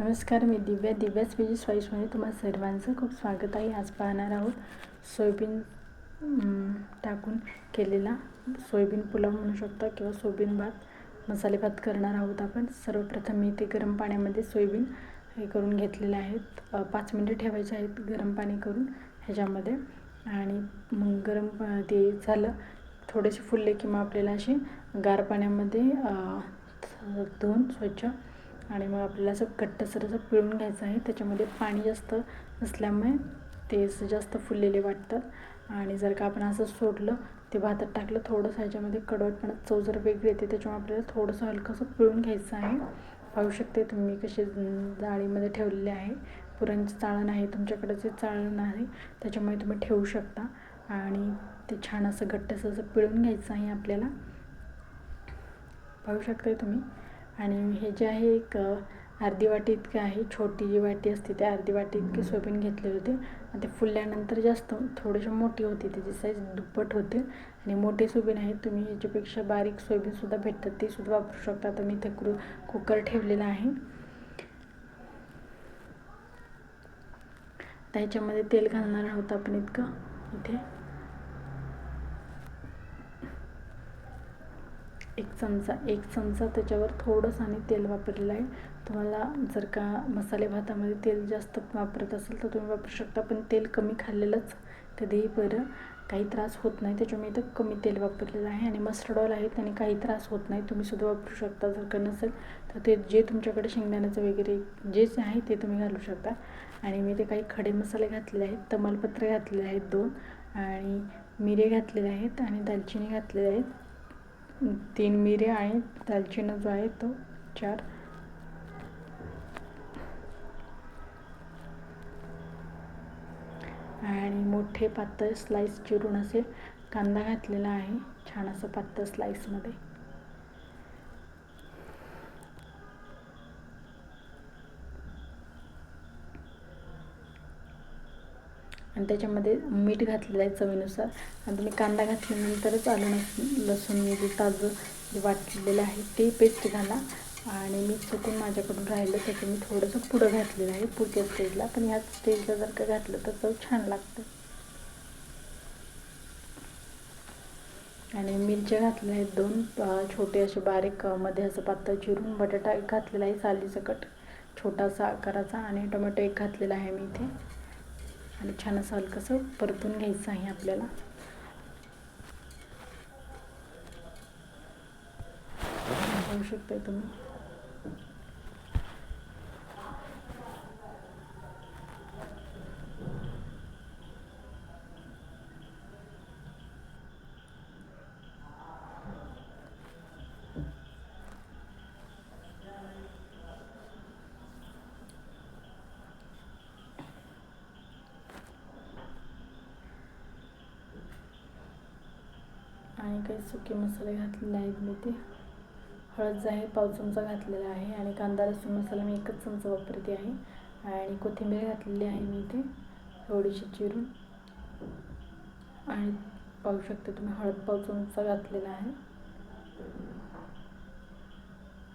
नमस्कार मी दिव्या दिव्या पेजी स्वाईसमध्ये तुम्हा सर्वांचं खूप स्वागत आहे. आज पाहणार आहोत सोयाबीन टाकून केलेला सोयाबीन पुलाव म्हणू शकता किंवा सोयाबीन भात. मसाले भात करणार आहोत आपण. सर्वप्रथम मी ते गरम पाण्यामध्ये सोयाबीन हे करून घेतलेले आहेत. पाच मिनटं ठेवायचे आहेत गरम पाणी करून ह्याच्यामध्ये. आणि मग गरम पा- ते झालं थोडेसे फुलले किंवा आपल्याला असे गार पाण्यामध्ये धुवून स्वच्छ आणि मग आपल्याला असं घट्टसर असं पिळून घ्यायचं आहे. त्याच्यामध्ये पाणी जास्त नसल्यामुळे ते असं जास्त फुललेले वाटतात. आणि जर का आपण असं सोडलं ते भातात टाकलं थोडंसं ह्याच्यामध्ये कडवटपणा चव जर वेगळी येते त्याच्यामुळे आपल्याला थोडंसं हलकंसं पिळून घ्यायचं आहे. पाहू शकते तुम्ही कसे जाळीमध्ये ठेवलेले आहे. पुरणचं चाळण आहे तुमच्याकडे जे चाळण आहे त्याच्यामुळे तुम्ही ठेवू शकता. आणि ते छान असं घट्टसं असं पिळून घ्यायचं आहे आपल्याला. पाहू शकताय तुम्ही? आणि हे जे आहे एक अर्धी वाटी इतकं आहे छोटी जी वाटी असते त्या अर्धी वाटी इतके सोयाबीन घेतले होते. आणि ते फुलल्यानंतर जास्त थोडीशी मोठी होती त्याची साईज दुप्पट होते. आणि मोठे सोयाबीन आहे तुम्ही याच्यापेक्षा बारीक सोयाबीनसुद्धा भेटतात. ते सुद्धा वापरू शकता. तर मी इथे क्रू कुकर ठेवलेला आहे. त्याच्यामध्ये तेल घालणार आहोत आपण इतकं. इथे. एक चमचा एक चमचा त्याच्यावर थोडंसं आणि तेल वापरलेलं आहे. तुम्हाला जर का मसाले भातामध्ये तेल जास्त वापरत असेल तर तुम्ही वापरू शकता पण तेल कमी खाल्लेलंच कधीही बरं. काही त्रास होत नाही त्याच्यामुळे इथं कमी तेल वापरलेलं आहे आणि मस्टर्ड ऑइल आहे त्याने काही त्रास होत नाही. तुम्ही सुद्धा वापरू शकता जर का नसेल तर ते जे तुमच्याकडे शेंगदाण्याचं वगैरे जे जे आहे ते तुम्ही घालू शकता. आणि मी ते काही खडे मसाले घातलेले आहेत तमालपत्र घातलेले आहेत दोन आणि मिरे घातलेले आहेत आणि दालचिनी घातलेले आहेत. तीन मिरे आणि दालचिनी जो आहे तो चार. आणि मोठे पातळ स्लाइस चिरून असे कांदा घातलेला आहे. छान असं पातळ स्लाइसमध्ये आणि त्याच्यामध्ये मीठ घातलेलं आहे चवीनुसार. आणि तुम्ही कांदा घातल्यानंतरच आलं लसूण जे ताजं जे वाटलेलं आहे ते पेस्ट घाला. आणि मी चुकून माझ्याकडून राहिलं त्याचं मी थोडंसं पुढं घातलेलं आहे पुढच्या स्टेजला पण ह्याच स्टेजला जर का घातलं तर चव छान लागतं. आणि मिरच्या घातलेल्या आहेत दोन छोटे असे बारीकमध्ये असं पातळ चिरून बटाटा एक घातलेला आहे सालीसकट छोटासा आकाराचा आणि टोमॅटो एक घातलेला आहे मी इथे. आणि छान असं हलकंसं परतून घ्यायचं आहे आपल्याला. पाहू शकताय तुम्ही आणि काही सुके मसाले घातलेले आहेत मी ते. हळद आहे पाव चमचा घातलेला आहे आणि कांदा लसूण मसाला मी एकच चमचा वापरते आहे. आणि कोथिंबीर घातलेली आहे मी इथे थोडीशी चिरून. आणि पाहू शकता तुम्ही हळद पाव चमचा घातलेला आहे.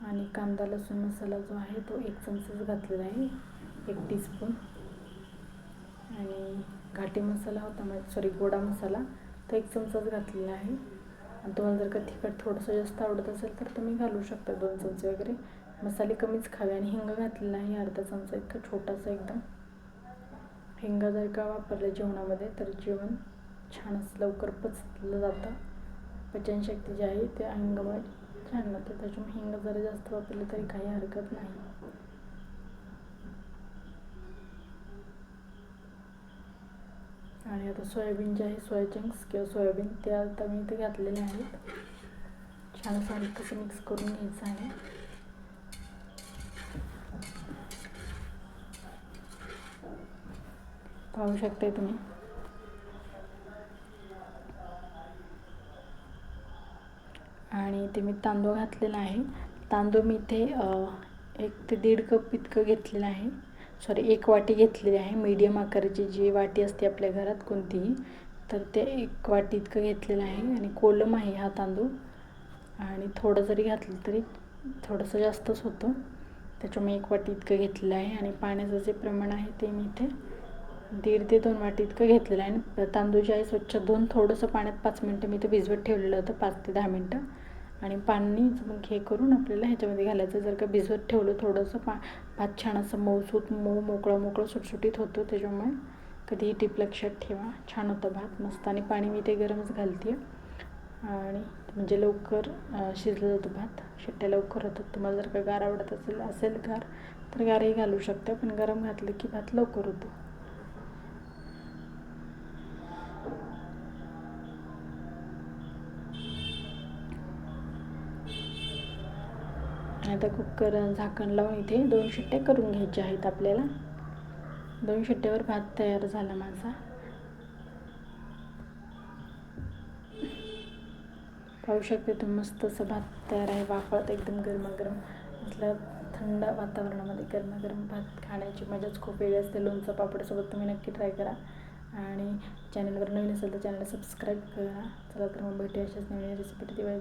आणि कांदा लसूण मसाला जो आहे तो एक चमचाच घातलेला आहे. एक टीस्पून आणि घाटी मसाला होता म्हणजे सॉरी गोडा मसाला तो एक चमचाच घातलेला आहे. आणि तुम्हाला जर का तिखट थोडंसं जास्त आवडत असेल तर तुम्ही घालू शकता दोन चमचे वगैरे. मसाले कमीच खावे आणि हिंग घातलेला आहे अर्धा चमचा इतका छोटासा एकदम. हिंग जर का वापरलं जेवणामध्ये तर जेवण छान असं लवकर पचलं जातं. पचनशक्ती जी आहे ते हिंगामुळे छान होते. त्याच्यामुळे हिंग जरा जास्त वापरलं तरी काही हरकत नाही. आहे आता सोयाबीन जे आहे सोया चंक्स किंवा सोयाबीन ते आता मी इथे घातलेले आहेत. छान असं कसं मिक्स करून घ्यायचं आहे. पाहू शकताय तुम्ही? आणि ते मी तांदूळ घातलेला आहे. तांदूळ मी इथे एक ते दीड कप इतकं घेतलेलं आहे. सॉरी एक वाटी घेतलेली आहे. मीडियम आकाराची जी वाटी असते आपल्या घरात कोणतीही तर ते एक वाटी इतकं घेतलेलं आहे. आणि कोलम आहे हा तांदूळ. आणि थोडं जरी घातलं तरी थोडंसं जास्तच होतं. त्याच्यामुळे एक वाटी इतकं घेतलेलं आहे. आणि पाण्याचं जे प्रमाण आहे ते मी इथे दीड ते दोन वाटी इतकं घेतलेलं आहे. आणि तांदूळ जे आहे स्वच्छ धुवून थोडंसं पाण्यात पाच मिनटं मी ते भिजवत ठेवलेलं होतं. पाच ते दहा मिनटं. आणि पाणी मग हे करून आपल्याला ह्याच्यामध्ये घालायचं. जर का भिजवत ठेवलं थोडंसं पा भात छान असं मऊसूत मऊ मोकळं मोकळं सुटसुटीत होतो त्याच्यामुळे कधीही टीप लक्षात ठेवा. छान होतं भात. मस्त. आणि पाणी मी ते गरमच घालते. आणि म्हणजे लवकर शिजला जातो भात. शिट्ट्या लवकर होतात. तुम्हाला जर का गार आवडत असेल असेल गार तर गारही घालू शकता. पण गरम घातलं की भात लवकर होतो. आता कुकर झाकण लावून इथे दोन शिट्ट्या करून घ्यायच्या आहेत आपल्याला. दोन शिट्ट्यावर भात तयार झाला माझा. पाहू शकते तुम्ही मस्त असं भात तयार आहे. वाफळत एकदम गरमागरम. असल्या थंड वातावरणामध्ये गरमागरम भात खाण्याची मजाच खूप वेगळी असते. लोणचं पापडसोबत तुम्ही नक्की ट्राय करा. आणि चॅनलवर नवीन असेल तर चॅनलला सबस्क्राईब करा. चला तर मग भेटूया अशाच नवीन रेसिपी दिवाळी